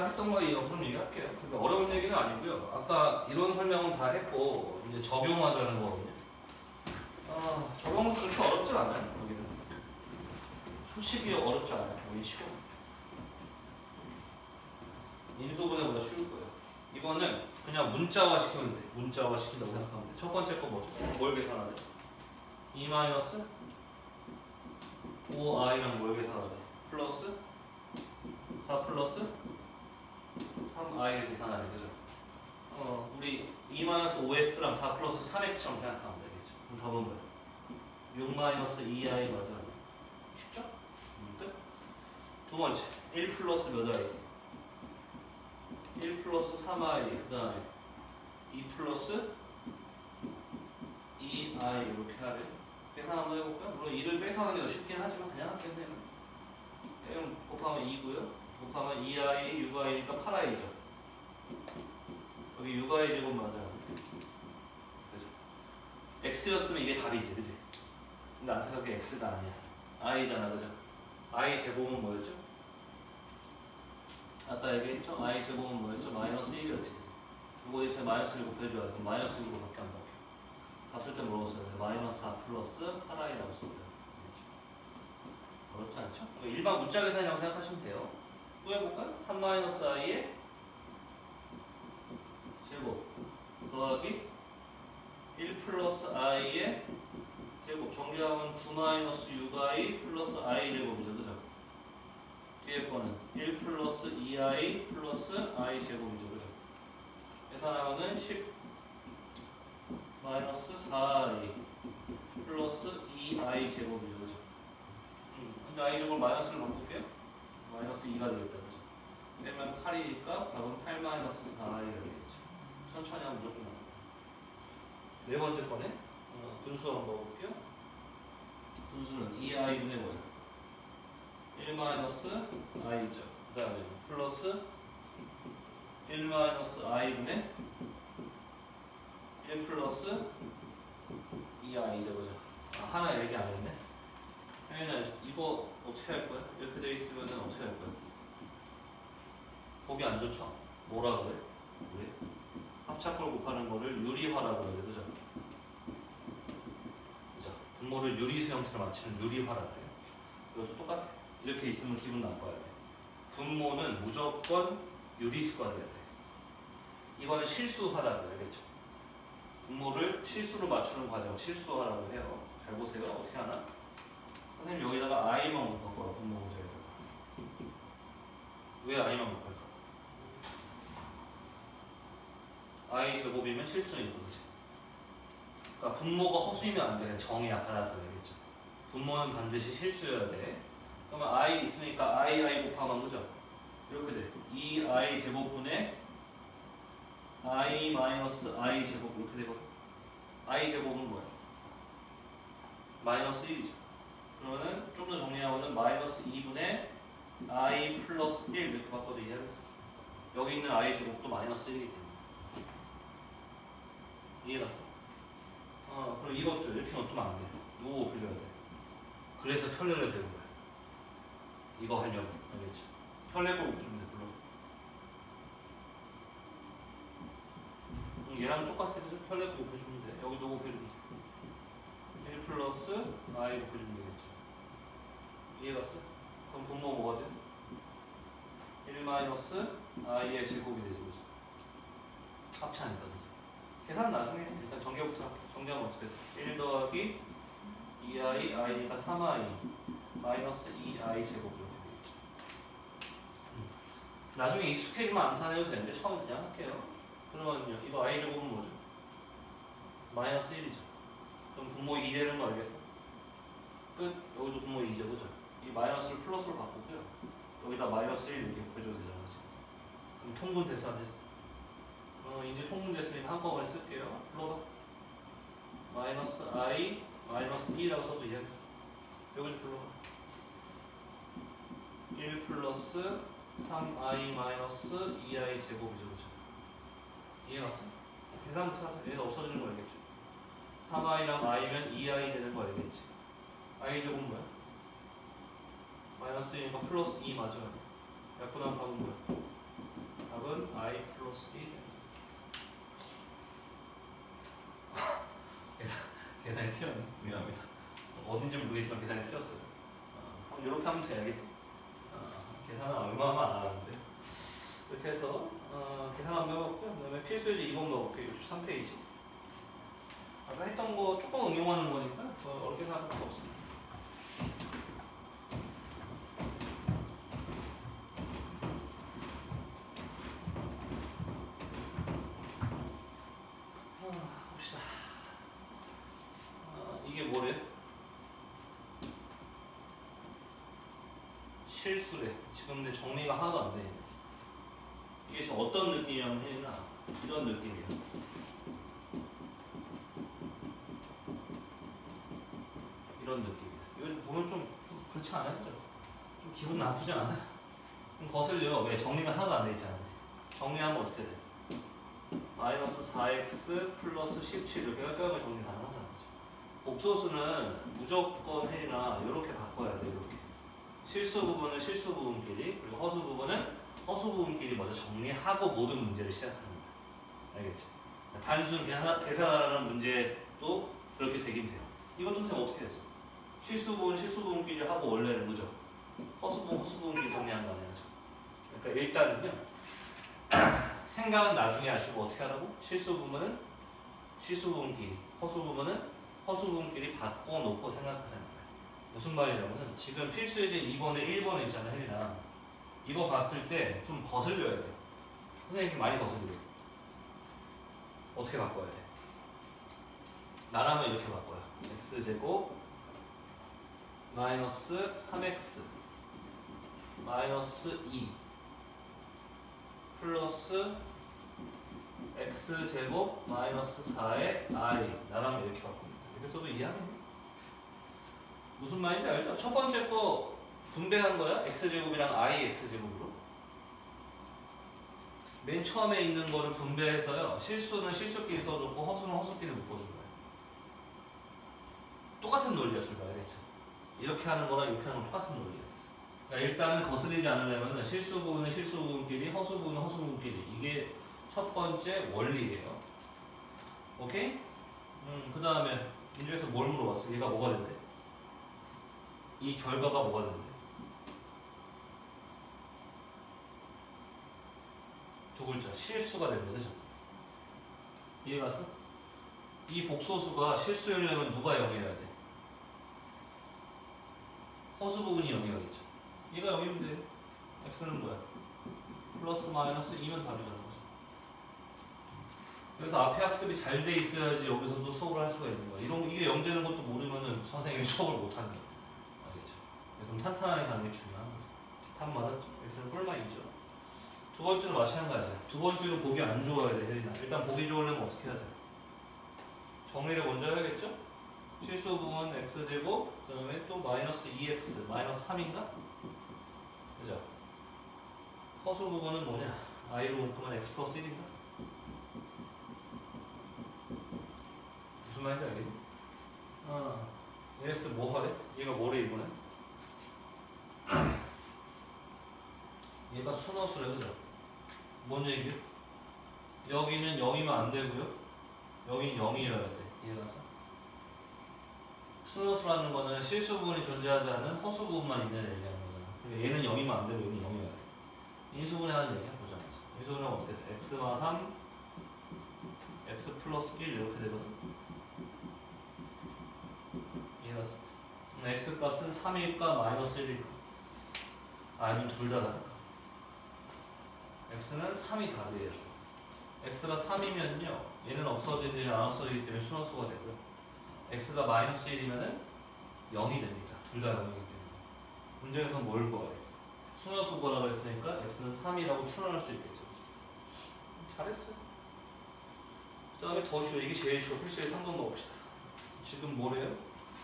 아까 했던 거 이어서 얘기할게요. 그러니까 어려운 얘기는 아니고요. 아까 이런 설명은 다 했고 이제 적용하자는 거거든요. 아, 적용은 그렇게 어렵진 않아요. 여기는 솔직히 어렵지 않아요. 여기 쉬워. 인수분해보다 쉬울 거예요. 이거는 그냥 문자화 시키면 돼. 문자화 시킨다고 생각하면 돼. 첫 번째 거 뭐죠? 뭘 계산하래? 2 마이너스 5i랑 뭘 계산하래? 플러스 4 플러스 3i를 계산하래. 그죠? 어, 우리 2 마이너스 5x랑 4 플러스 3x처럼 생각하면 되겠죠. 그럼 답은 뭐야? 6 마이너스 2i 맞아. 쉽죠? 음, 끝. 두 번째, 1 플러스 몇 i? 1 플러스 3i 그 다음에 2 플러스 2i 이렇게 하래 계산 한번 해볼까요? 물론 2를 빼서 하는 게 더 쉽긴 하지만 그냥 할게요 그냥 곱하면 2고요 곱하면 2i, 6i니까 8i죠 여기 6i 제곱 맞아요 그죠? x였으면 이게 답이지 그지? 근데 안타깝게 x가 아니야 i잖아 그죠? i 제곱은 뭐였죠? 아까 얘기했죠? i 제곱은 뭐였죠? 마이너스 1이었지. 이거 대신에 마이너스를 곱해줘야 돼. 마이너스 1로밖에 안 바뀌어. 답쓸 때 물어봤어요. 마이너스 4 플러스 8i라고 써줘요. 어렵지 않죠? 일반 문자 계산이라고 생각하시면 돼요. 또 해볼까요? 3 마이너스 i의 제곱 더하기 1 플러스 i의 제곱 정리하면 9 마이너스 6i 플러스 i 제곱이죠. 그죠? 뒤에 거는 1 플러스 2i 플러스 i 제곱이죠. 그죠? 계산하면은 10 마이너스 4i 플러스 2i 제곱이죠. 그죠? 음, 근데 i 제곱 마이너스를 바꿀게요. 마이너스 2가 되겠다. 그죠? 빼면 8이니까 답은 8 마이너스 4i가 되겠죠. 천천히 하면 무조건 나옵니다. 네 번째 거네. 어, 분수 한번 볼게요. 분수는 2i분의 뭐예요? 1 마이너스 i죠. 그 다음에 플러스 1 마이너스 i분의 1 플러스 2i죠. 그죠? 아, 하나 얘기 안 했네. 혜연아 이거 어떻게 할 거야? 이렇게 돼 있으면 어떻게 할 거야? 보기 안 좋죠? 뭐라 그래? 우리 합작골 곱하는 거를 유리화라고 그래. 그죠? 그죠? 분모를 유리수 형태로 맞추는 유리화라 그래요. 이것도 똑같아. 이렇게 있으면 기분 나빠야 돼. 분모는 무조건 유리수가 돼야 돼. 이거는 실수하라고 해요. 알겠죠? 분모를 실수로 맞추는 과정 실수하라고 해요. 잘 보세요. 어떻게 하나? 선생님 여기다가 i만 못 바꿔요. 분모 문제에다가. 왜 i만 못 바꿔? i 제곱이면 실수니까 그지? 그러니까 분모가 허수이면 안 돼. 정이 아까 나타나겠죠 분모는 반드시 실수여야 돼. 그러면 i 있으니까 i i 곱하면 그죠? 이렇게 돼. 2i 제곱분의 i 마이너스 i 제곱 이렇게 되거든. i 제곱은 뭐야? 마이너스 1이죠. 그러면은 좀 더 정리하면은 마이너스 2분의 i 플러스 1 이렇게 바꿔도 이해하겠어. 여기 있는 i 제곱도 마이너스 1이기 때문에. 이해갔어? 어, 그럼 이것도 이렇게 놔두면 안 돼. 누구 곱해줘야 돼. 그래서 켤레를 배운 거야. 이거 하려고 알겠지? 곱해주면 돼 불러 얘랑 똑같아? 혈내고 곱해주면 돼 여기 누구 곱해주면 돼 1 플러스 i 곱해주면 되겠죠 이해갔어? 그럼 분모 뭐가 돼? 1 마이너스 i의 제곱이 되죠 그죠? 합차니까 그죠? 계산 나중에 해. 일단 전개부터 할게. 전개하면 어떻게 돼? 1 더하기 2i i니까 3i 마이너스 2i 제곱 이렇게 되겠죠. 음. 나중에 익숙해지면 암산해도 되는데 처음 그냥 할게요. 그러면요 이거 i 제곱은 뭐죠? 마이너스 1이죠. 그럼 분모 2 되는 거 알겠어? 끝. 여기도 분모 2죠, 그죠? 이 마이너스를 플러스로 바꾸고요. 여기다 마이너스 1 이렇게 곱해줘도 되잖아, 그죠? 그럼 통분 안 됐어? 어, 이제 통분 됐으니까 한꺼번에 쓸게요. 불러봐. 마이너스 i 마이너스 2라고 써도 이해하겠어. 여기 불러봐. 1 플러스 3i 마이너스 2i 제곱이죠, 그죠? 이해갔어? 계산부터 하자. 얘가 없어지는 거 알겠죠? 3i랑 i면 2i 되는 거 알겠지? i 제곱 뭐야? 마이너스 2니까 플러스 2 맞아요. 약분하면 답은 뭐야? i 플러스 1 계산, 계산이 틀렸네. 미안합니다. 어딘지 모르겠지만 계산이 틀렸어요. 어, 이렇게 하면 돼야겠지. 어, 계산은 얼마만 안 하는데. 이렇게 해서 어, 계산 한번 해봤고요. 그 다음에 필수예제 2번 넣어볼게요 63페이지. 아까 했던 거 조금 응용하는 거니까 더 어렵게 생각할 거 없습니다 아, 봅시다. 아, 이게 뭐래? 실수래. 지금 근데 정리가 하나도 안 돼. 이게 지금 어떤 느낌이냐면 혜진아 이런 느낌이야. 이런 느낌이야. 이거 보면 좀, 좀 그렇지 않아요? 좀, 좀 기분 나쁘지 않아요? 좀 거슬려. 왜 정리가 하나도 안 돼 있잖아. 그치? 정리하면 어떻게 돼? 마이너스 4x 플러스 17 이렇게 깔끔하게 정리 거죠. 복소수는 무조건 해나 이렇게 바꿔야 돼 이렇게. 실수 부분은 실수 부분끼리 그리고 허수 부분은 허수 부분끼리 먼저 정리하고 모든 문제를 거야. 알겠죠? 단순 계산, 계산하는 문제도 그렇게 되긴 돼요. 이것도 선생님 어떻게 했어? 실수 부분 실수 부분끼리 하고 원래는 그죠? 허수 부분 허수 부분끼리 정리한 거 그죠? 그러니까 일단은요. 생각은 나중에 하시고 어떻게 하라고? 실수 부분은 실수 부분끼리, 허수 부분은 허수 부분끼리 바꿔 놓고 생각하자는 거예요. 무슨 말이냐면은 지금 필수 예제 2번에 1번에 있잖아요, 혜린아. 이거 봤을 때 좀 거슬려야 돼. 선생님 많이 거슬려요. 어떻게 바꿔야 돼? 나라면 이렇게 바꿔요. x제곱 마이너스 3x 마이너스 2 플러스 x 제곱 마이너스 4의 i 나라면 이렇게 바꿉니다. 이렇게 써도 이해하겠네. 무슨 말인지 알죠? 첫 번째 거 분배한 거야. x 제곱이랑 i x 제곱으로. 맨 처음에 있는 거를 분배해서요. 실수는 실수끼리 써줬고 허수는 허수끼리 묶어준 거예요. 똑같은 논리야, 둘 다. 알겠죠? 이렇게 하는 거랑 이렇게 하는 건 똑같은 논리야. 그러니까 일단은 거슬리지 않으려면 실수 부분은 실수 부분끼리, 허수 부분은 허수 부분끼리. 이게 첫 번째 원리예요. 오케이? 음, 그 다음에 인주에서 뭘 물어봤어? 얘가 뭐가 된대? 이 결과가 뭐가 된대? 두 글자 실수가 된대, 그죠? 이해 갔어? 이 복소수가 실수이려면 누가 0이어야 돼? 허수 부분이 0이어야겠죠. 얘가 0이면 돼. x는 뭐야? 플러스 마이너스 2면 답이라는 거죠. 그래서 앞에 학습이 잘 돼 있어야지 여기서도 수업을 할 수가 있는 거야. 이런 이게 0 되는 것도 모르면은 선생님이 수업을 못 하는 거야. 좀 탄탄하게 가는 게 중요한 거죠. 답 맞았죠? x는 뿔마이죠. 두 번째로 마찬가지야. 두 번째로 보기 안 좋아야 돼, 혜린아. 일단 보기 좋으려면 어떻게 해야 돼? 정리를 먼저 해야겠죠? 실수 부분 x제곱, 그 다음에 또 마이너스 2x, 마이너스 3인가? 그죠? 허수 부분은 뭐냐? i로 묶으면 x 플러스 1인가? 무슨 말인지 알겠니? 아, 얘스 뭐 하래? 얘가 뭐래 이번에? 얘가 순허수래 그죠? 뭔 얘기야? 여기는 0이면 안 되고요. 여기는 0이어야 돼. 이해가서? 순허수라는 거는 실수 부분이 존재하지 않은 허수 부분만 있는 얘기하는 거잖아. 근데 얘는 0이면 안 되고 얘는 0이어야 돼. 인수분해 하는 얘기야. 보자마자. 인수분해는 어떻게 돼? x마 3, x 플러스 1 이렇게 되거든. 이해갔어? x 값은 3일까 마이너스 1일까? 아니면 둘다 다를까? x는 3이 답이에요. x가 3이면요. 얘는 없어지지 안 없어지기 때문에 순환수가 되고요. x가 마이너스 1이면은 0이 됩니다. 둘 다 0이기 때문에. 문제에서 뭘 구하래? 순환수 구하라고 했으니까 x는 3이라고 추론할 수 있겠죠. 잘했어요. 그 다음에 더 쉬워. 이게 제일 쉬워. 필수에 한번 넣읍시다. 지금 뭐래요?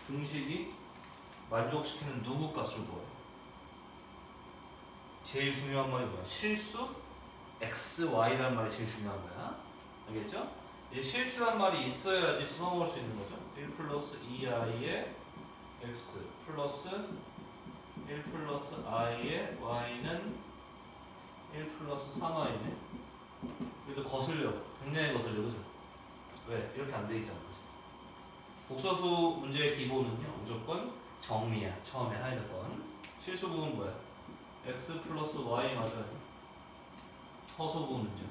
등식이 만족시키는 누구 값을 구해요? 제일 중요한 말이 뭐야? 실수? x, y라는 말이 제일 중요한 거야. 알겠죠? 이 실수란 말이 있어야지 써먹을 수 있는 거죠. 1 플러스 2i의 x 플러스 1 플러스 i의 y는 1 플러스 3i네. 얘도 거슬려. 굉장히 거슬려. 그죠? 왜? 이렇게 안 돼 있잖아. 그죠? 복소수 문제의 기본은요. 무조건 정리야. 처음에 하는 건. 실수 부분 뭐야? X 플러스 y 맞아요. 허수 부분은요.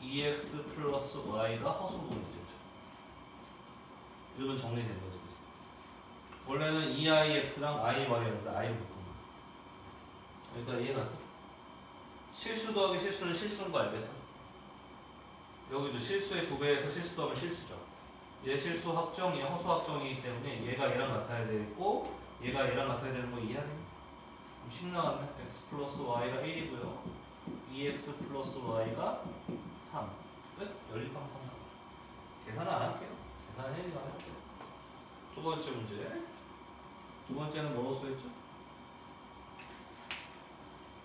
2x 플러스 y가 허수 부분이죠. 그죠? 이러면 정리된 거죠. 그죠? 원래는 2ix랑 iy였는데 i를 묶은 거야. 그러니까 이해갔어? 실수 더하기 실수는 실수인 거 알겠어? 여기도 실수의 두 배에서 실수 더하면 실수죠. 얘 실수 얘 허수 확정이기 때문에 얘가 얘랑 같아야 되고 얘가 얘랑 같아야 되는 거 이해하니? 그럼 10 나왔네. x 플러스 y가 1이고요. 2x 플러스 y가 3. 끝? 연립방 3 나오죠. 계산을 안 할게요. 계산은 혜리가 할게요. 두 번째 문제. 두 번째는 뭐로 쓰였죠?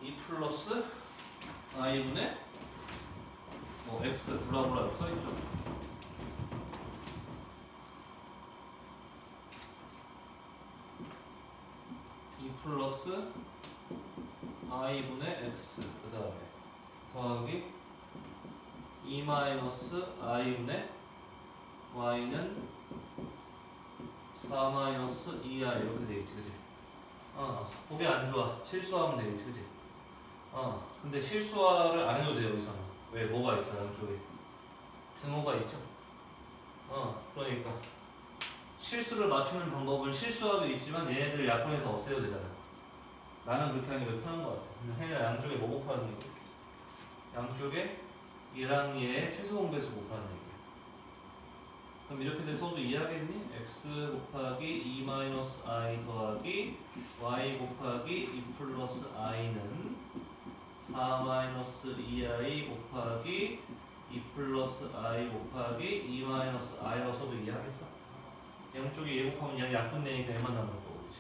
2 플러스 i분의 뭐 x 블라블라 써있죠. 플러스 i분의 x 그 다음에 더하기 2 마이너스 i분의 y는 4 마이너스 2i 이렇게 되겠지 그지? 어 보기 안 좋아. 실수하면 되겠지 그지? 어 근데 실수화를 안 해도 돼요 여기서는. 왜 뭐가 있어 양쪽에? 등호가 있죠? 어 그러니까 실수를 맞추는 방법은 실수화도 있지만 얘네들을 약분해서 없애도 되잖아 나는 그렇게 하는 게 편한 것 같아 해야 양쪽에 뭐 곱하는 얘기 양쪽에 얘랑 얘의 최소 공배수 곱하는 얘기야 그럼 이렇게 돼서도 이해하겠니? x 곱하기 2 마이너스 i 더하기 y 곱하기 2 플러스 i는 4 마이너스 2i 곱하기 2 플러스 i 곱하기 2 마이너스 i라서도 이해하겠어? 양쪽에 얘 곱하면 얘 약분되니까 얘만 남는 거고 그치?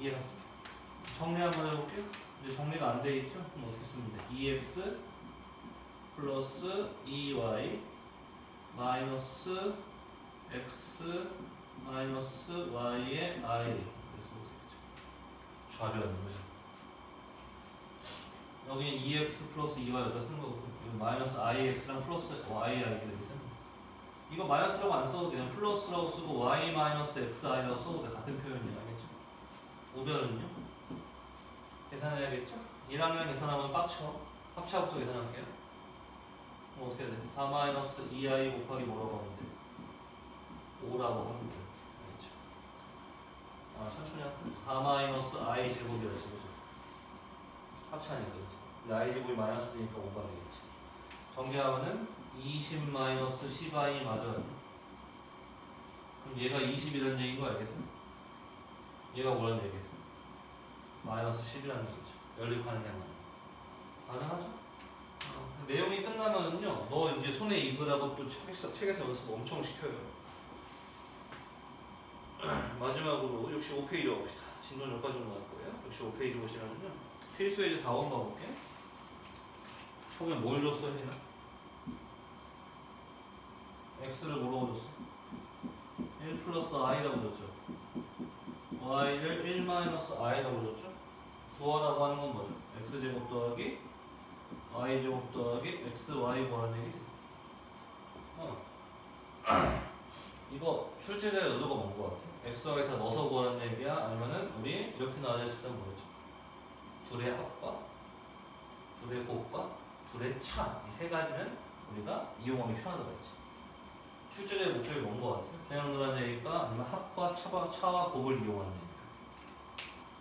이해갔어? 정리 한번 해볼게요 이제 정리가 안 돼 있죠? 그럼 어떻게 쓰면 돼? 2x 플러스 2y 마이너스 x 마이너스 y의 i 그래서 되겠죠 좌변 그죠? 여기는 2x 플러스 2y 여기다 쓴 거고 이거 마이너스 ix랑 플러스 y i 이렇게 쓴 거. 이거 마이너스라고 안 써도 돼. 그냥 플러스라고 쓰고 y 마이너스 xi라고 써도 돼. 같은 표현이야. 알겠죠? 우변은요? 계산해야겠죠? 1학년 계산하면 빡쳐. 합차부터 계산할게요. 그럼 어떻게 돼? 4 마이너스 2i 곱하기 뭐라고 하면 돼? 5라고 하면 돼. 알겠죠? 아, 천천히 할게요. 4 마이너스 i 제곱이라고 그죠? 합차니까 그죠? 근데 i 제곱이 마이너스니까 5가 되겠지. 정리하면은 20 마이너스 10i 맞아요. 그럼 얘가 20이라는 얘기인 거 알겠어? 얘가 뭐라는 얘기야? 마이너스 10이라는 얘기죠. 연립하는 게. 가능하죠? 어, 내용이 끝나면은요, 너 이제 손에 익으라고 또 책에서, 책에서 연습 엄청 시켜요. 마지막으로 65페이지 가봅시다. 진도는 여기까지 나갈 거예요. 65페이지 보시면은요, 필수의 이제 4번 가볼게요. 처음에 뭘 줬어야 되나? X를 뭐라고 줬어? 1 플러스 i라고 줬죠. y를 1 마이너스 i라고 줬죠. 구하라고 하는 건 뭐죠? x제곱 더하기 y제곱 더하기 xy 구하는 얘기지. 어. 이거 출제자의 의도가 뭔 것 같아? x, y 다 넣어서 구하는 얘기야? 아니면은 우리 이렇게 나눠졌을 때 뭐였죠? 둘의 합과, 둘의 곱과, 둘의 차. 이 세 가지는 우리가 이용하기 편하다고 했지. 출제자의 목적이 뭔 것 같아? 그냥 넣으라는 얘기가 아니면 합과 차와, 차와 곱을 이용하는 얘기가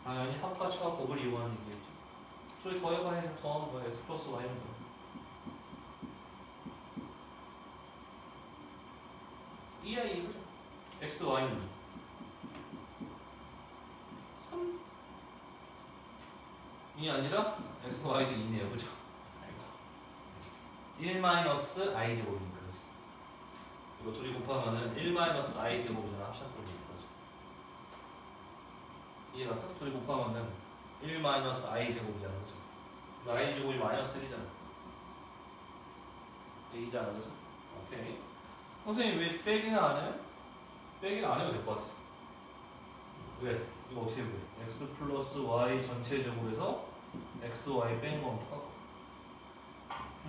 당연히 합과 차와 곱을 이용하는 얘기겠죠. 둘이 더해봐야 해. 더하면 뭐야? x 플러스 y는 뭐야? 이야 이거죠. x, y는 3. 이 아니라 x, y도 2네요. 그죠? 아이고. 1 마이너스 i 제곱이니까 그죠? 이거 둘이 곱하면은 1 마이너스 i 제곱이잖아 합샷꼴이니까 그죠? 이해갔어? 둘이 곱하면은 1 마이너스 i 제곱이잖아 그죠? 근데 i 제곱이 마이너스 1이잖아 얘기잖아 그죠? 오케이 선생님 왜 빼기나 안 해요? 빼기는 안 해도 될 것 같아서 왜? 이거 어떻게 돼? x 플러스 y 전체 제곱에서 x, y 뺀 거면 똑같고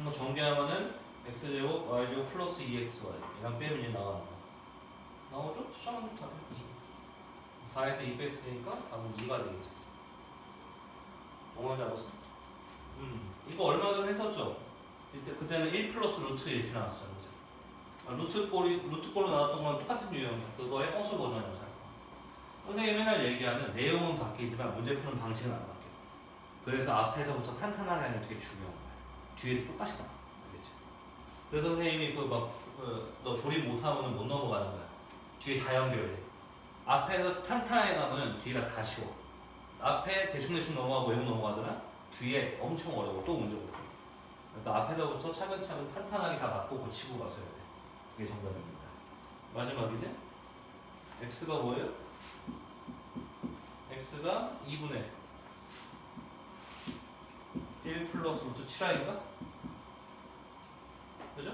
이거 전개하면은 x제곱 y제곱 플러스 2xy 이랑 빼면 이제 나간다 나오죠? 추정하면 답은 2 4에서 2 뺐으니까 답은 2가 되겠죠 뭐만 잡았어? 음 이거 얼마 전에 했었죠? 이때 그때는 1 플러스 루트 이렇게 나왔어요 그죠? 아, 루트 꼴이 루트 꼴로 나왔던 건 똑같은 유형이야 그거의 허수 버전이야 잘 선생님이 맨날 얘기하는 내용은 바뀌지만 문제 푸는 방식은 안 바뀌어 그래서 앞에서부터 탄탄하게 하는 게 되게 중요한 거야 뒤에도 똑같이 나와? 그래서 선생님이 그 막너 조립 못하면 못 넘어가는 거야. 뒤에 다 연결돼. 앞에서 탄탄하게 가면 뒤가 다 쉬워. 앞에 대충대충 넘어가고 외국 넘어가잖아? 뒤에 엄청 어려워. 또 문제 못 풀어. 그러니까 앞에서부터 차근차근 탄탄하게 다 맞고 고치고 가셔야 돼. 그게 정답입니다. 마지막이네. X가 뭐예요? x가 2분의 1 플러스 루트 7i인가? 그죠?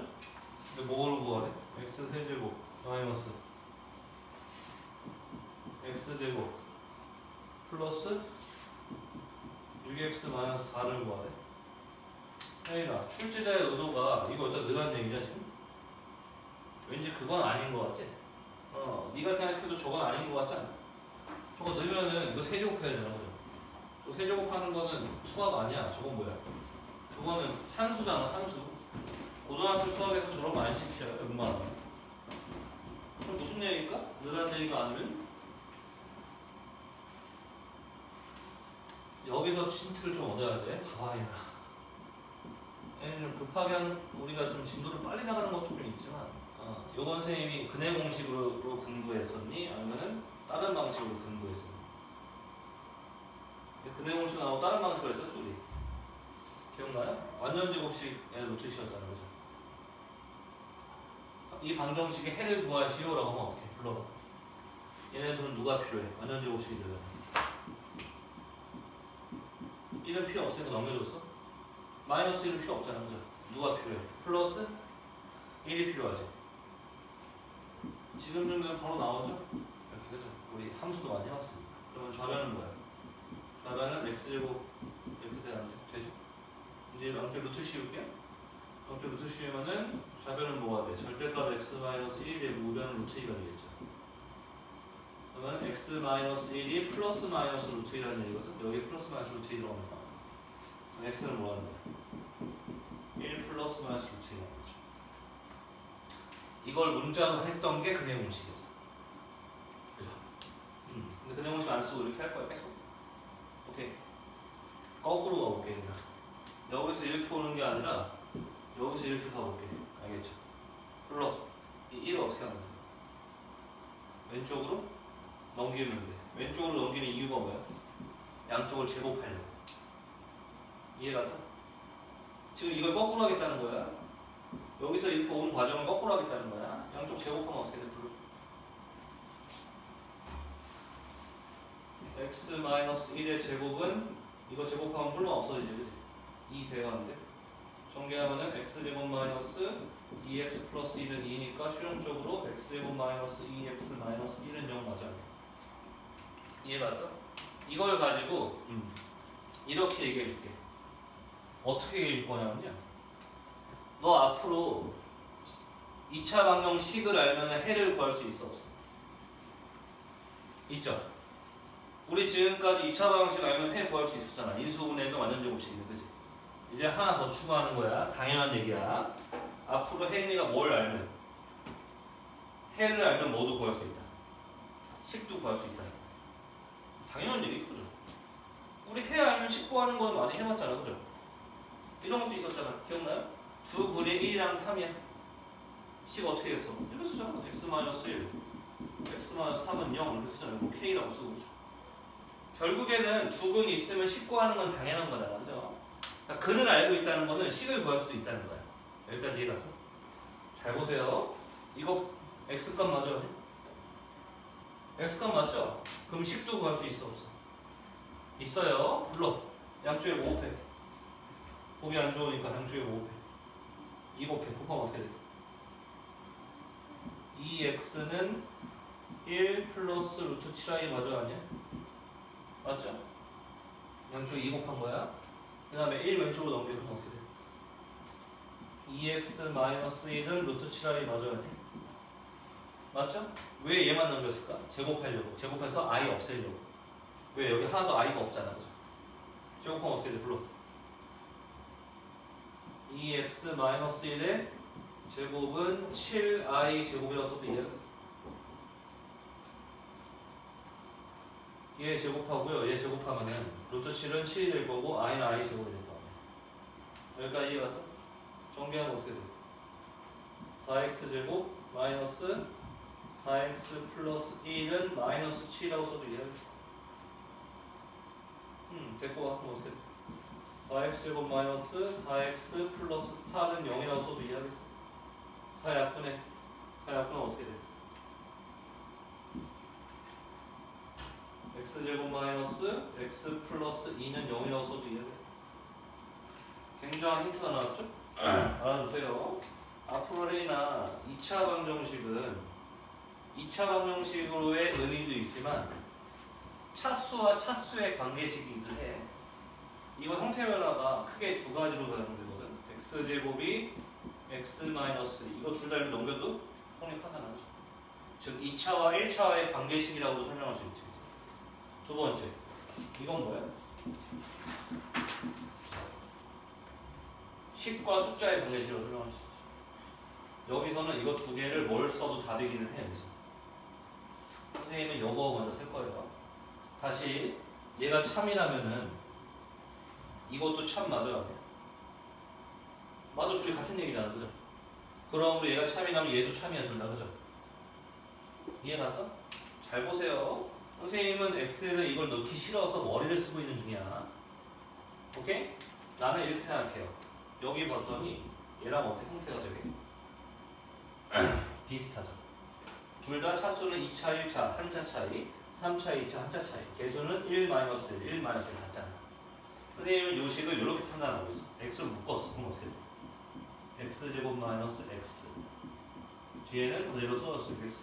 근데 뭐를 구하래? x 세제곱 마이너스 x 제곱 플러스 6x 마이너스 4를 구하래. 혜인아, 출제자의 의도가 이거 어디다 넣으란 얘기냐 지금? 왠지 그건 아닌 것 같지? 어, 네가 생각해도 저건 아닌 것 같지 않아? 저거 넣으면은 이거 세제곱 해야 되나 그죠? 저 세제곱 하는 거는 수학 아니야. 저건 뭐야? 저거는 산수잖아, 산수. 고등학교 수학에서 저런 거 안 시켜요, 웬만하면. 그럼 무슨 얘기일까? 늘한 얘기가 아니면? 여기서 힌트를 좀 얻어야 돼. 가와이나. 얘는 좀 급하게 하는, 우리가 좀 진도를 빨리 나가는 것도 좀 있지만, 어, 요건 선생님이 근해 공식으로 근부했었니? 아니면은 다른 방식으로 근부했었니? 근해 공식 나오고 다른 방식으로 했었죠, 우리? 기억나요? 완전 제곱식의 루트식이었잖아요, 그죠? 이 방정식의 해를 구하시오라고 하면 어떻게 불러봐? 얘네들은 누가 필요해? 완전 제 곱식이 되려면 1은 필요 없으니까 넘겨줬어? 마이너스 1은 필요 없잖아 그죠? 누가 필요해? 플러스 1이 필요하지 지금 정도는 바로 나오죠? 이렇게 그죠? 우리 함수도 많이 해봤으니까 그러면 좌변은 뭐야? 좌변은 x제곱 이렇게 되는데 되죠? 이제 양쪽 루트 씌울게 요 양쪽 루트 씌우면은 좌변은 뭐가 돼? 절대값 x 마이너스 1의 우변은 루트 2가 되겠죠 그러면 x 마이너스 1이 플러스 마이너스 루트 2라는 얘기거든. 여기 플러스 마이너스 루트 2 들어가면 나와. x는 뭐라는 거야? 1 플러스 마이너스 루트 2라는 거죠. 이걸 문자로 했던 게 근해 공식이었어. 그죠? 음. 근데 근해 공식 안 쓰고 이렇게 할 거야 계속. 오케이. 거꾸로 가볼게 그냥. 여기서 이렇게 오는 게 아니라 여기서 이렇게 가볼게. 알겠죠? 불러. 이 1을 어떻게 하면 돼? 왼쪽으로 넘기면 돼. 왼쪽으로 넘기는 이유가 뭐야? 양쪽을 제곱하려고. 이해갔어? 지금 이걸 거꾸로 하겠다는 거야. 여기서 이렇게 온 과정을 거꾸로 하겠다는 거야. 양쪽 제곱하면 어떻게 돼? 불러. x-1의 제곱은 이거 제곱하면 물론 없어지지, 그지? 2 돼가는데. 전개하면은 x제곱 마이너스 2x 플러스 1은 2니까 실용적으로 x제곱 마이너스 2x 마이너스 1은 0 맞아. 이해갔어? 이걸 가지고 음, 이렇게 얘기해 줄게. 어떻게 얘기해 줄 거냐면요. 너 앞으로 2차 방정식을 알면 해를 구할 수 있어 없어? 있죠? 우리 지금까지 2차 방정식 알면 해 구할 수 있었잖아. 인수분해도 완전 제곱식인데 그지? 이제 하나 더 추가하는 거야. 당연한 얘기야. 앞으로 혜인이가 뭘 알면 해를 알면 뭐도 구할 수 있다. 식도 구할 수 있다. 당연한 얘기죠, 그죠? 우리 해 알면 식 구하는 건 많이 해봤잖아, 그죠? 이런 것도 있었잖아. 기억나요? 두 분의 1이랑 3이야. 식 어떻게 했어? 이렇게 쓰잖아. x 마이너스 1, x 마이너스 3은 0 이렇게 쓰잖아요. 뭐 k라고 쓰고 그죠? 결국에는 두 근이 있으면 식 구하는 건 당연한 거잖아, 그러니까 근을 알고 있다는 거는 식을 구할 수도 있다는 거야. 여기까지 이해 갔어? 잘 보세요. 이거 x값 맞아요? x값 맞죠? 그럼 식도 구할 수 있어 없어? 있어요. 불러. 양쪽에 5 곱해. 보기 안 좋으니까 양쪽에 5 곱해. 2 곱해. 곱하면 어떻게 돼? 2x는 1 플러스 루트 7i 맞아 아니야? 맞죠? 양쪽에 2 곱한 거야. 그 다음에 1 왼쪽으로 넘겨주면 어떻게 돼? 2x 마이너스 1은 루트 7i 맞아야 돼. 맞죠? 왜 얘만 남겼을까? 제곱하려고. 제곱해서 i 없애려고. 왜 여기 하나도 i가 없잖아. 그죠? 제곱하면 어떻게 돼? 불러. 2x 마이너스 1의 제곱은 7i 제곱이라고 써도 이해하겠어? 얘 제곱하고요. 얘 제곱하면은 루트 7은 7이 될 거고 i는 i 제곱이 될 거야. 여기까지 이해 갔어? 정리하면 어떻게 돼? 4x 제곱 마이너스 4x 플러스 1은 마이너스 7이라고 써도 이해하겠어? 음, 됐고 그럼 어떻게 돼? 4x 제곱 마이너스 4x 플러스 8은 0이라고 써도 이해하겠어? 4 약분해 4 약분은 어떻게 돼? X제곱 마이너스 x 플러스 2는 0이라고 써도 이해하겠어? 굉장한 힌트가 나왔죠? 알아주세요. 앞으로 레이나 2차 방정식은 2차 방정식으로의 의미도 있지만 차수와 차수의 관계식이기도 해. 이거 형태 변화가 크게 두 가지로 가정되거든. x제곱이 x 마이너스 이거 둘 다 이렇게 넘겨도 성립하잖아. 그죠? 즉 2차와 1차와의 관계식이라고도 설명할 수 있지. 두 번째, 이건 뭐야? 식과 숫자의 관계식으로 설명할 수 있지. 여기서는 이거 두 개를 뭘 써도 답이기는 해. 여기서. 선생님은 이거 먼저 쓸 거예요. 다시 얘가 참이라면은 이것도 참 맞아야 돼. 맞아, 둘이 같은 얘기잖아, 그죠? 그러므로 얘가 참이라면 얘도 참이야, 둘 다, 그죠? 이해 갔어? 잘 보세요. 선생님은 엑셀에 이걸 넣기 싫어서 머리를 쓰고 있는 중이야. 오케이? 나는 이렇게 생각해요. 여기 봤더니 얘랑 어떻게 형태가 되게 비슷하죠. 둘 다 차수는 2차, 1차, 한차 차이, 3차, 2차, 한차 차이. 개수는 1, 1, 1 같잖아. 선생님은 요식을 이렇게 판단하고 있어. x를 묶었어. 그럼 어떻게 돼? x제곱 마이너스 x. 뒤에는 그대로 써줬어. x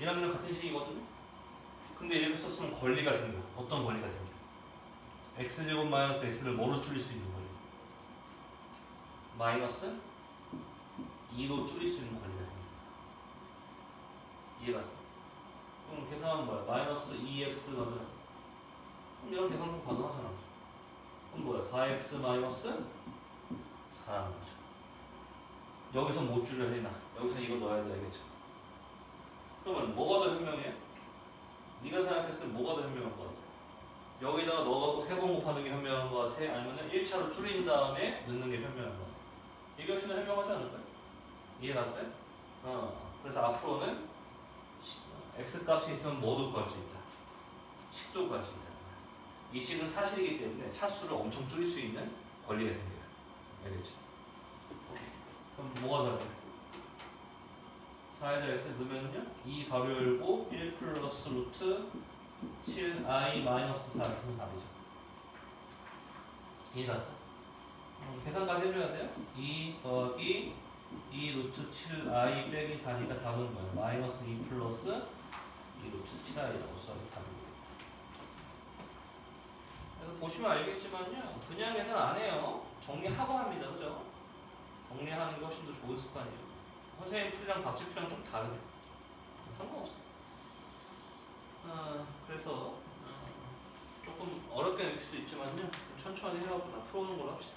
이라면 같은 식이거든요. 근데 이렇게 썼으면 권리가 생겨. 어떤 권리가 생겨? x제곱 마이너스 x를 뭐로 줄일 수 있는 권리? 마이너스 2로 줄일 수 있는 권리가 생겨. 이해갔어? 그럼 계산하면 뭐야? 마이너스 2x 맞아요. 그럼 이런 계산도 가능하잖아. 그럼 뭐야? 4x 마이너스 4라는 거죠. 여기서 못 줄여 해나? 여기서 이거 넣어야 돼, 알겠죠? 그러면 뭐가 더 현명해? 네가 생각했을 때 뭐가 더 현명한 것 같아? 여기다가 넣어갖고 세 번 곱하는 게 현명한 것 같아? 아니면 1차로 줄인 다음에 넣는 게 현명한 것 같아? 이게 훨씬 더 현명하지 않을까요? 이해 갔어요? 어. 그래서 앞으로는 시- x 값이 있으면 뭐도 구할 수 있다. 식도 구할 수 있다. 이 식은 사실이기 때문에 차수를 엄청 줄일 수 있는 권리가 생겨요. 알겠죠? 오케이. 그럼 뭐가 다르냐? 4에다 x 넣으면요 2 가로 열고 1 플러스 루트 7i 마이너스 4x는 답이죠 이해 갔어? 음, 계산까지 해줘야 돼요 2 더하기 2 루트 7i 빼기 4니까 답은 뭐예요? 마이너스 2 플러스 2 루트 7i라고 써도 답이고 그래서 보시면 알겠지만요 그냥 계산 안 해요 정리하고 합니다 그죠? 정리하는 게 훨씬 더 좋은 습관이에요 선생님 풀이랑 답지 풀이랑 좀 다르네. 상관없어. 아, 그래서 어, 조금 어렵게 느낄 수 있지만요. 천천히 해갖고 다 풀어오는 걸로 합시다.